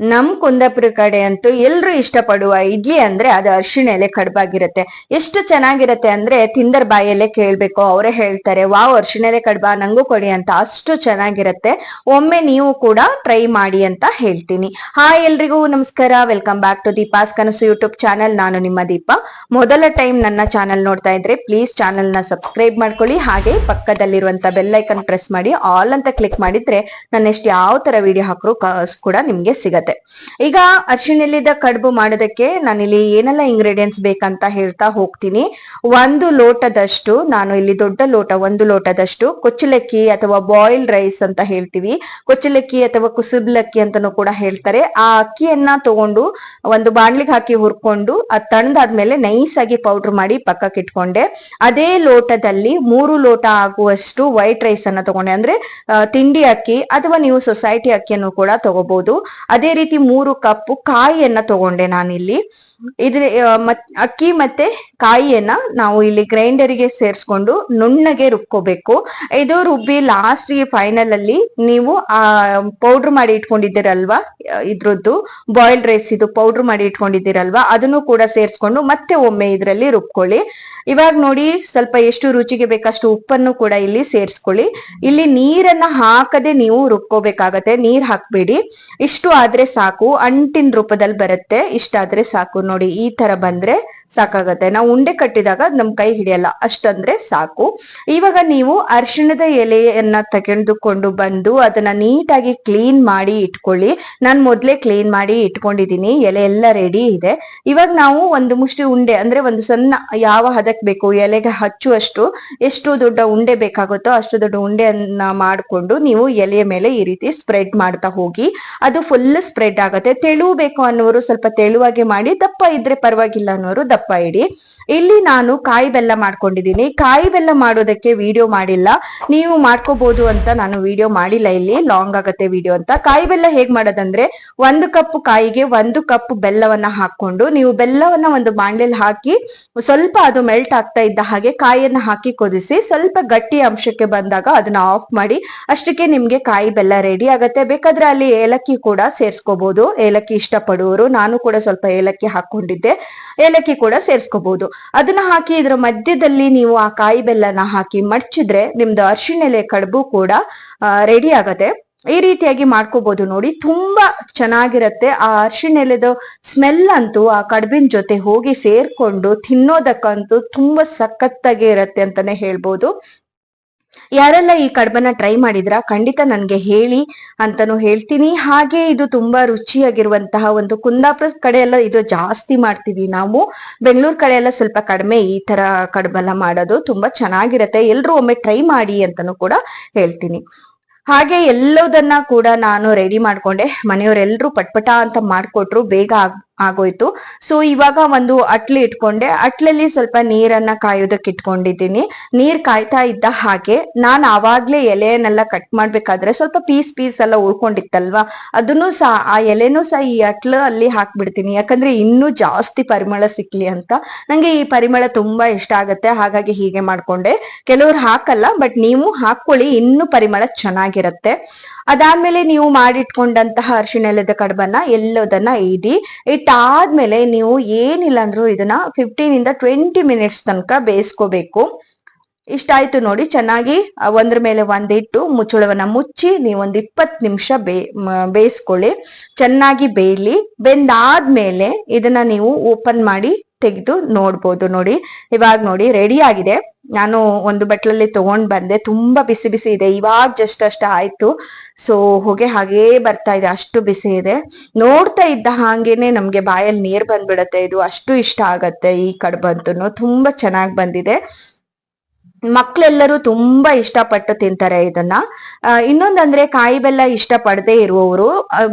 ನಮ್ ಕುಂದಾಪುರ ಕಡೆ ಅಂತೂ ಎಲ್ರು ಇಷ್ಟಪಡುವ ಇಡ್ಲಿ ಅಂದ್ರೆ ಅದು ಅರ್ಶಿಣ ಎಲೆ ಕಡ್ಬಾಗಿರುತ್ತೆ. ಎಷ್ಟು ಚೆನ್ನಾಗಿರತ್ತೆ ಅಂದ್ರೆ ತಿಂದರ್ ಬಾಯಲ್ಲೇ ಕೇಳ್ಬೇಕು, ಅವರೇ ಹೇಳ್ತಾರೆ, ವಾವ್, ಅರ್ಶಿಣ ಎಲೆ ಕಡ್ಬಾ, ನಂಗೂ ಕೊಡಿ ಅಂತ ಅಷ್ಟು ಚೆನ್ನಾಗಿರತ್ತೆ. ಒಮ್ಮೆ ನೀವು ಕೂಡ ಟ್ರೈ ಮಾಡಿ ಅಂತ ಹೇಳ್ತೀನಿ. ಹಾಯ್ ಎಲ್ರಿಗೂ, ನಮಸ್ಕಾರ. ವೆಲ್ಕಮ್ ಬ್ಯಾಕ್ ಟು ದೀಪಾಸ್ ಕನಸು ಯೂಟ್ಯೂಬ್ ಚಾನೆಲ್. ನಾನು ನಿಮ್ಮ ದೀಪ. ಮೊದಲ ಟೈಮ್ ನನ್ನ ಚಾನೆಲ್ ನೋಡ್ತಾ ಇದ್ರೆ ಪ್ಲೀಸ್ ಚಾನಲ್ನ ಸಬ್ಸ್ಕ್ರೈಬ್ ಮಾಡ್ಕೊಳ್ಳಿ, ಹಾಗೆ ಪಕ್ಕದಲ್ಲಿರುವಂತ ಬೆಲ್ ಐಕನ್ ಪ್ರೆಸ್ ಮಾಡಿ, ಆಲ್ ಅಂತ ಕ್ಲಿಕ್ ಮಾಡಿದ್ರೆ ನಾನು ಎಷ್ಟು ಯಾವ ತರ ವಿಡಿಯೋ ಹಾಕರು ಕೂಡ ನಿಮ್ಗೆ ಸಿಗತ್ತೆ. ಈಗ ಅರ್ಶಿಣಲ್ಲಿದ್ದ ಕಡುಬು ಮಾಡೋದಕ್ಕೆ ನಾನಿಲ್ಲಿ ಏನೆಲ್ಲ ಇಂಗ್ರೀಡಿಯೆಂಟ್ಸ್ ಬೇಕಂತ ಹೇಳ್ತಾ ಹೋಗ್ತೀನಿ. ಒಂದು ಲೋಟದಷ್ಟು, ನಾನು ಇಲ್ಲಿ ದೊಡ್ಡ ಲೋಟ, ಒಂದು ಲೋಟದಷ್ಟು ಕೊಚ್ಚಲಕ್ಕಿ ಅಥವಾ ಬಾಯ್ಲ್ ರೈಸ್ ಅಂತ ಹೇಳ್ತೀವಿ. ಕೊಚ್ಚಲಕ್ಕಿ ಅಥವಾ ಕುಸುಬ್ಲಕ್ಕಿ ಅಂತಾನೂ ಕೂಡ ಹೇಳ್ತಾರೆ. ಆ ಅಕ್ಕಿಯನ್ನ ತಗೊಂಡು ಒಂದು ಬಾಣ್ಲಿಗೆ ಹಾಕಿ ಹುರ್ಕೊಂಡು, ಅದ್ ತಣ್ಣದಾದ್ಮೇಲೆ ನೈಸ್ ಆಗಿ ಪೌಡರ್ ಮಾಡಿ ಪಕ್ಕಕ್ಕೆ ಇಟ್ಕೊಂಡೆ. ಅದೇ ಲೋಟದಲ್ಲಿ ಮೂರು ಲೋಟ ಆಗುವಷ್ಟು ವೈಟ್ ರೈಸ್ ಅನ್ನ ತಗೊಂಡೆ. ಅಂದ್ರೆ ತಿಂಡಿ ಅಕ್ಕಿ ಅಥವಾ ನೀವು ಸೊಸೈಟಿ ಅಕ್ಕಿಯನ್ನು ಕೂಡ ತಗೋಬಹುದು ಅದೇ ರೀತಿ ಮೂರು ಕಪ್ ಕಾಯಿಯನ್ನ ತಗೊಂಡೆ ನಾನಿಲ್ಲಿ. ಇದ್ರ ಮತ್, ಅಕ್ಕಿ ಮತ್ತೆ ಕಾಯಿಯನ್ನ ನಾವು ಇಲ್ಲಿ ಗ್ರೈಂಡರ್ಗೆ ಸೇರಿಸ್ಕೊಂಡು ನುಣ್ಣಗೆ ರುಬ್ಕೋಬೇಕು. ಇದು ರುಬ್ಬಿ ಲಾಸ್ಟ್ಗೆ ಫೈನಲ್ ಅಲ್ಲಿ ನೀವು, ಆ ಪೌಡರ್ ಮಾಡಿ ಇಟ್ಕೊಂಡಿದ್ದೀರಲ್ವಾ? ಇದ್ರದ್ದು ಬಾಯ್ಲ್ಡ್ ರೈಸ್ ಇದು ಪೌಡರ್ ಮಾಡಿ ಇಟ್ಕೊಂಡಿದ್ದೀರಲ್ವಾ? ಅದನ್ನು ಕೂಡ ಸೇರಿಸ್ಕೊಂಡು ಮತ್ತೆ ಒಮ್ಮೆ ಇದರಲ್ಲಿ ರುಬ್ಕೊಳ್ಳಿ. ಇವಾಗ ನೋಡಿ, ಸ್ವಲ್ಪ ಎಷ್ಟು ರುಚಿಗೆ ಬೇಕಷ್ಟು ಉಪ್ಪನ್ನು ಕೂಡ ಇಲ್ಲಿ ಸೇರಿಸ್ಕೊಳ್ಳಿ. ಇಲ್ಲಿ ನೀರನ್ನ ಹಾಕದೆ ನೀವು ರುಬ್ಕೋಬೇಕಾಗತ್ತೆ. ನೀರ್ ಹಾಕ್ಬೇಡಿ. ಇಷ್ಟು ಆದ್ರೆ ಸಾಕು ಅಂಟಿನ ರೂಪದಲ್ಲಿ ಬರುತ್ತೆ ಇಷ್ಟಾದ್ರೆ ಸಾಕು. ನೋಡಿ ಈ ತರ ಬಂದ್ರೆ ಸಾಕಾಗತ್ತೆ. ನಾವು ಉಂಡೆ ಕಟ್ಟಿದಾಗ ನಮ್ ಕೈ ಹಿಡಿಯಲ್ಲ, ಅಷ್ಟಂದ್ರೆ ಸಾಕು. ಇವಾಗ ನೀವು ಅರಿಶಿಣದ ಎಲೆಯನ್ನ ತೆಗೆದುಕೊಂಡು ಬಂದು ಅದನ್ನ ನೀಟಾಗಿ ಕ್ಲೀನ್ ಮಾಡಿ ಇಟ್ಕೊಳ್ಳಿ. ನಾನ್ ಮೊದ್ಲೇ ಕ್ಲೀನ್ ಮಾಡಿ ಇಟ್ಕೊಂಡಿದೀನಿ, ಎಲೆ ಎಲ್ಲ ರೆಡಿ ಇದೆ. ಇವಾಗ ನಾವು ಒಂದು ಮುಷ್ಟಿ ಉಂಡೆ, ಅಂದ್ರೆ ಒಂದು ಸಣ್ಣ ಯಾವ ಹದಕ್ ಬೇಕು, ಎಲೆಗೆ ಹಚ್ಚುವಷ್ಟು ಎಷ್ಟು ದೊಡ್ಡ ಉಂಡೆ ಬೇಕಾಗುತ್ತೋ ಅಷ್ಟು ದೊಡ್ಡ ಉಂಡೆಯನ್ನ ಮಾಡ್ಕೊಂಡು ನೀವು ಎಲೆಯ ಮೇಲೆ ಈ ರೀತಿ ಸ್ಪ್ರೆಡ್ ಮಾಡ್ತಾ ಹೋಗಿ, ಅದು ಫುಲ್ ಸ್ಪ್ರೆಡ್ ಆಗುತ್ತೆ. ತೆಳು ಬೇಕು ಅನ್ನೋರು ಸ್ವಲ್ಪ ತೆಳುವಾಗಿ ಮಾಡಿ, ದಪ್ಪ ಇದ್ರೆ ಪರವಾಗಿಲ್ಲ ಅನ್ನೋರು ದಪ್ಪ ಇಡಿ. ಇಲ್ಲಿ ನಾನು ಕಾಯಿ ಬೆಲ್ಲ ಮಾಡ್ಕೊಂಡಿದ್ದೀನಿ. ಕಾಯಿ ಬೆಲ್ಲ ಮಾಡೋದಕ್ಕೆ ವಿಡಿಯೋ ಮಾಡಿಲ್ಲ. ನೀವು ಮಾಡ್ಕೋಬಹುದು ಅಂತ ನಾನು ವಿಡಿಯೋ ಮಾಡಿಲ್ಲ ಇಲ್ಲಿ. ಲಾಂಗ್ ಆಗತ್ತೆ ವಿಡಿಯೋ ಅಂತ. ಕಾಯಿ ಬೆಲ್ಲ ಹೇಗ್ ಮಾಡೋದಂದ್ರೆ, ಒಂದು ಕಪ್ ಕಾಯಿಗೆ ಒಂದು ಕಪ್ ಬೆಲ್ಲವನ್ನ ಹಾಕೊಂಡು ನೀವು ಬೆಲ್ಲವನ್ನ ಒಂದು ಬಾಣ್ಲೆಲ್ ಹಾಕಿ, ಸ್ವಲ್ಪ ಅದು ಮೆಲ್ಟ್ ಆಗ್ತಾ ಇದ್ದ ಹಾಗೆ ಕಾಯಿಯನ್ನ ಹಾಕಿ ಕುದಿಸಿ, ಸ್ವಲ್ಪ ಗಟ್ಟಿ ಅಂಶಕ್ಕೆ ಬಂದಾಗ ಅದನ್ನ ಆಫ್ ಮಾಡಿ, ಅಷ್ಟಕ್ಕೆ ನಿಮ್ಗೆ ಕಾಯಿ ಬೆಲ್ಲ ರೆಡಿ ಆಗತ್ತೆ. ಬೇಕಾದ್ರೆ ಅಲ್ಲಿ ಏಲಕ್ಕಿ ಕೂಡ ಸೇರ್ಸ್ಕೋಬಹುದು ಏಲಕ್ಕಿ ಇಷ್ಟಪಡುವವರು. ನಾನು ಕೂಡ ಸ್ವಲ್ಪ ಏಲಕ್ಕಿ ಹಾಕೊಂಡಿದ್ದೆ ಏಲಕ್ಕಿ ಕೂಡ ಸೇರ್ಸ್ಕೋಬಹುದು ಅದನ್ನ ಹಾಕಿ ಇದ್ರ ಮಧ್ಯದಲ್ಲಿ ನೀವು ಆ ಕಾಯಿ ಬೆಲ್ಲನ ಹಾಕಿ ಮಡ್ಚಿದ್ರೆ ನಿಮ್ದು ಅರ್ಶಿಣ ಎಲೆ ಕಡುಬು ಕೂಡ ರೆಡಿ ಆಗತ್ತೆ. ಈ ರೀತಿಯಾಗಿ ಮಾಡ್ಕೋಬಹುದು ನೋಡಿ. ತುಂಬಾ ಚೆನ್ನಾಗಿರತ್ತೆ. ಆ ಅರ್ಶಿಣ ಎಲೆದ ಸ್ಮೆಲ್ ಅಂತೂ ಆ ಕಡುಬಿನ ಜೊತೆ ಹೋಗಿ ಸೇರ್ಕೊಂಡು ತಿನ್ನೋದಕ್ಕಂತೂ ತುಂಬಾ ಸಖತ್ತಾಗಿ ಇರತ್ತೆ ಅಂತಾನೆ ಹೇಳ್ಬೋದು. ಯಾರೆಲ್ಲ ಈ ಕಡ್ಬನ್ನ ಟ್ರೈ ಮಾಡಿದ್ರ, ಖಂಡಿತ ನನ್ಗೆ ಹೇಳಿ ಅಂತಾನು ಹೇಳ್ತೀನಿ. ಹಾಗೆ ಇದು ತುಂಬಾ ರುಚಿಯಾಗಿರುವಂತಹ ಒಂದು ಕುಂದಾಪುರ ಕಡೆ ಎಲ್ಲ ಇದು ಜಾಸ್ತಿ ಮಾಡ್ತೀವಿ ನಾವು. ಬೆಂಗಳೂರು ಕಡೆ ಎಲ್ಲ ಸ್ವಲ್ಪ ಕಡಿಮೆ ಈ ತರ ಕಡ್ಬೆಲ್ಲ ಮಾಡೋದು ತುಂಬಾ ಚೆನ್ನಾಗಿರತ್ತೆ. ಎಲ್ರು ಒಮ್ಮೆ ಟ್ರೈ ಮಾಡಿ ಅಂತಾನು ಕೂಡ ಹೇಳ್ತೀನಿ. ಹಾಗೆ ಎಲ್ಲದನ್ನ ಕೂಡ ನಾನು ರೆಡಿ ಮಾಡ್ಕೊಂಡೆ. ಮನೆಯವರೆಲ್ಲರೂ ಪಟ್ಪಟ ಅಂತ ಮಾಡ್ಕೊಟ್ರು. ಬೇಗ ಆಗ್- ಆಗೋಯ್ತು. ಸೊ ಇವಾಗ ಒಂದು ಅಟ್ಲಿ ಇಟ್ಕೊಂಡೆ. ಅಟ್ಲಲ್ಲಿ ಸ್ವಲ್ಪ ನೀರನ್ನ ಕಾಯೋದಕ್ಕೆ ಇಟ್ಕೊಂಡಿದ್ದೀನಿ. ನೀರ್ ಕಾಯ್ತಾ ಇದ್ದ ಹಾಗೆ ನಾನ್ ಆವಾಗ್ಲೇ ಎಲೆಯನ್ನೆಲ್ಲ ಕಟ್ ಮಾಡ್ಬೇಕಾದ್ರೆ ಸ್ವಲ್ಪ ಪೀಸ್ ಪೀಸ್ ಎಲ್ಲ ಉಳ್ಕೊಂಡಿತ್ತಲ್ವಾ? ಅದನ್ನು ಸಹ, ಆ ಎಲೆನೂ ಸಹ ಈ ಅಟ್ಲ ಅಲ್ಲಿ ಹಾಕ್ಬಿಡ್ತೀನಿ. ಯಾಕಂದ್ರೆ ಇನ್ನೂ ಜಾಸ್ತಿ ಪರಿಮಳ ಸಿಕ್ಲಿ ಅಂತ. ನಂಗೆ ಈ ಪರಿಮಳ ತುಂಬಾ ಇಷ್ಟ ಆಗತ್ತೆ. ಹಾಗಾಗಿ ಹೀಗೆ ಮಾಡ್ಕೊಂಡೆ. ಕೆಲವ್ರು ಹಾಕಲ್ಲ, ಬಟ್ ನೀವು ಹಾಕೊಳ್ಳಿ ಇನ್ನೂ ಪರಿಮಳ ಚೆನ್ನಾಗಿರತ್ತೆ. ಅದಾದ್ಮೇಲೆ ನೀವು ಮಾಡಿಟ್ಕೊಂಡಂತಹ ಅರಿಶಿಣೆಲೆದ ಕಡ್ಬನ್ನ ಎಲ್ಲದನ್ನ ಇಡಿ ಇಟ್ಟಾದ್ಮೇಲೆ ನೀವು ಏನಿಲ್ಲ ಅಂದ್ರು ಇದನ್ನ ಫಿಫ್ಟೀನ್ ಇಂದ ಟ್ವೆಂಟಿ ಮಿನಿಟ್ಸ್ ತನಕ ಬೇಯಿಸ್ಕೋಬೇಕು. ಇಷ್ಟಾಯ್ತು ನೋಡಿ, ಚೆನ್ನಾಗಿ ಒಂದ್ರ ಮೇಲೆ ಒಂದಿಟ್ಟು ಮುಚ್ಚಳವನ್ನ ಮುಚ್ಚಿ ನೀವು ಒಂದ್ ಇಪ್ಪತ್ ನಿಮಿಷ ಬೇ ಬೇಯಿಸ್ಕೊಳ್ಳಿ. ಚೆನ್ನಾಗಿ ಬೇಯಲಿ. ಬೆಂದಾದ್ಮೇಲೆ ಇದನ್ನ ನೀವು ಓಪನ್ ಮಾಡಿ ತೆಗೆದು ನೋಡ್ಬೋದು ನೋಡಿ. ಇವಾಗ ನೋಡಿ ರೆಡಿ ಆಗಿದೆ. ನಾನು ಒಂದು ಬಟ್ಲಲ್ಲಿ ತಗೊಂಡ್ ಬಂದೆ. ತುಂಬಾ ಬಿಸಿ ಬಿಸಿ ಇದೆ. ಇವಾಗ ಜಸ್ಟ್ ಅಷ್ಟ ಆಯ್ತು. ಸೊ ಹೊಗೆ ಹಾಗೇ ಬರ್ತಾ ಇದೆ. ಅಷ್ಟು ಬಿಸಿ ಇದೆ. ನೋಡ್ತಾ ಇದ್ದ ಹಾಗೇನೆ ನಮ್ಗೆ ಬಾಯಲ್ಲಿ ನೀರ್ ಬಂದ್ಬಿಡತ್ತೆ. ಇದು ಅಷ್ಟು ಇಷ್ಟ ಆಗತ್ತೆ ಈ ಕಡ್ಬಂತು ತುಂಬಾ ಚೆನ್ನಾಗ್ ಬಂದಿದೆ. ಮಕ್ಳೆಲ್ಲರೂ ತುಂಬಾ ಇಷ್ಟಪಟ್ಟು ತಿಂತಾರೆ ಇದನ್ನ. ಇನ್ನೊಂದಂದ್ರೆ ಕಾಯಿ ಬೆಲ್ಲ ಇಷ್ಟ ಪಡದೆ ಇರುವವರು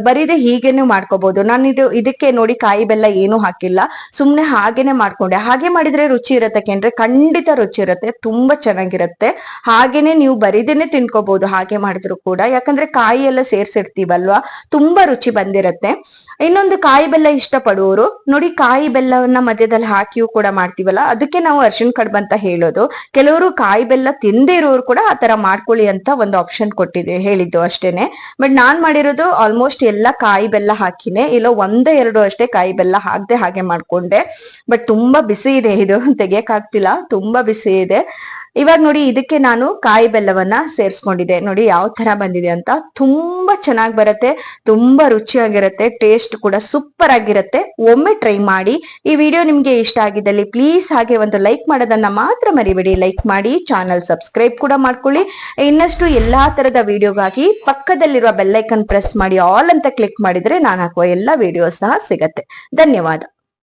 ಬರೀದೆ ಹೀಗೇನು ಮಾಡ್ಕೋಬಹುದು ನಾನು ಇದು, ಇದಕ್ಕೆ ನೋಡಿ ಕಾಯಿ ಬೆಲ್ಲ ಏನು ಹಾಕಿಲ್ಲ. ಸುಮ್ನೆ ಹಾಗೇನೆ ಮಾಡ್ಕೊಂಡೆ. ಹಾಗೆ ಮಾಡಿದ್ರೆ ರುಚಿ ಇರತ್ತೆ ಕೇಂದ್ರೆ ಖಂಡಿತ ರುಚಿ ಇರತ್ತೆ, ತುಂಬಾ ಚೆನ್ನಾಗಿರತ್ತೆ. ಹಾಗೇನೆ ನೀವು ಬರೀದೇನೆ ತಿನ್ಕೋಬಹುದು ಹಾಗೆ ಮಾಡಿದ್ರು ಕೂಡ. ಯಾಕಂದ್ರೆ ಕಾಯಿ ಎಲ್ಲ ಸೇರ್ಸಿರ್ತೀವಲ್ವಾ, ತುಂಬಾ ರುಚಿ ಬಂದಿರತ್ತೆ. ಇನ್ನೊಂದು ಕಾಯಿ ಬೆಲ್ಲ ಇಷ್ಟಪಡುವವರು, ನೋಡಿ ಕಾಯಿ ಬೆಲ್ಲವನ್ನ ಮಧ್ಯದಲ್ಲಿ ಹಾಕಿಯೂ ಕೂಡ ಮಾಡ್ತೀವಲ್ಲ, ಅದಕ್ಕೆ ನಾವು ಅರ್ಶಿಣ ಕಡ್ಬು ಅಂತ ಹೇಳೋದು. ಕೆಲವರು ಕಾಯಿ ಬೆಲ್ಲ ತಿಂದೇ ಇರೋರು ಕೂಡ ಆ ತರ ಮಾಡ್ಕೊಳ್ಳಿ ಅಂತ ಒಂದು ಆಪ್ಷನ್ ಕೊಟ್ಟಿದೆ, ಹೇಳಿದ್ದು ಅಷ್ಟೇನೆ. ಬಟ್ ನಾನ್ ಮಾಡಿರೋದು ಆಲ್ಮೋಸ್ಟ್ ಎಲ್ಲ ಕಾಯಿ ಬೆಲ್ಲ ಹಾಕಿನೇ, ಇಲ್ಲ ಒಂದೇ ಎರಡು ಅಷ್ಟೇ ಕಾಯಿ ಬೆಲ್ಲ ಹಾಕ್ದೆ ಹಾಗೆ ಮಾಡ್ಕೊಂಡೆ. ಬಟ್ ತುಂಬಾ ಬಿಸಿ ಇದೆ, ಇದು ತೆಗಿಯಕ್ ಆಗ್ತಿಲ್ಲ ತುಂಬಾ ಬಿಸಿ ಇದೆ. ಇವಾಗ ನೋಡಿ ಇದಕ್ಕೆ ನಾನು ಕಾಯಿ ಬೆಲ್ಲವನ್ನ ಸೇರಿಸ್ಕೊಂಡಿದ್ದೆ. ನೋಡಿ ಯಾವ ತರ ಬಂದಿದೆ ಅಂತ. ತುಂಬಾ ಚೆನ್ನಾಗಿ ಬರುತ್ತೆ, ತುಂಬಾ ರುಚಿಯಾಗಿರುತ್ತೆ ಟೇಸ್ಟ್ ಕೂಡ ಸೂಪರ್ ಆಗಿರುತ್ತೆ. ಒಮ್ಮೆ ಟ್ರೈ ಮಾಡಿ. ಈ ವಿಡಿಯೋ ನಿಮ್ಗೆ ಇಷ್ಟ ಆಗಿದ್ದಲ್ಲಿ ಪ್ಲೀಸ್ ಹಾಗೆ ಒಂದು ಲೈಕ್ ಮಾಡೋದನ್ನ ಮಾತ್ರ ಮರಿಬೇಡಿ. ಲೈಕ್ ಮಾಡಿ ಚಾನಲ್ ಸಬ್ಸ್ಕ್ರೈಬ್ ಕೂಡ ಮಾಡ್ಕೊಳ್ಳಿ. ಇನ್ನಷ್ಟು ಎಲ್ಲಾ ತರದ ವಿಡಿಯೋಗಾಗಿ ಪಕ್ಕದಲ್ಲಿರುವ ಬೆಲ್ಲೈಕನ್ ಪ್ರೆಸ್ ಮಾಡಿ ಆಲ್ ಅಂತ ಕ್ಲಿಕ್ ಮಾಡಿದ್ರೆ ನಾನು ಹಾಕುವ ಎಲ್ಲಾ ವಿಡಿಯೋ ಸಹ ಸಿಗತ್ತೆ. ಧನ್ಯವಾದ.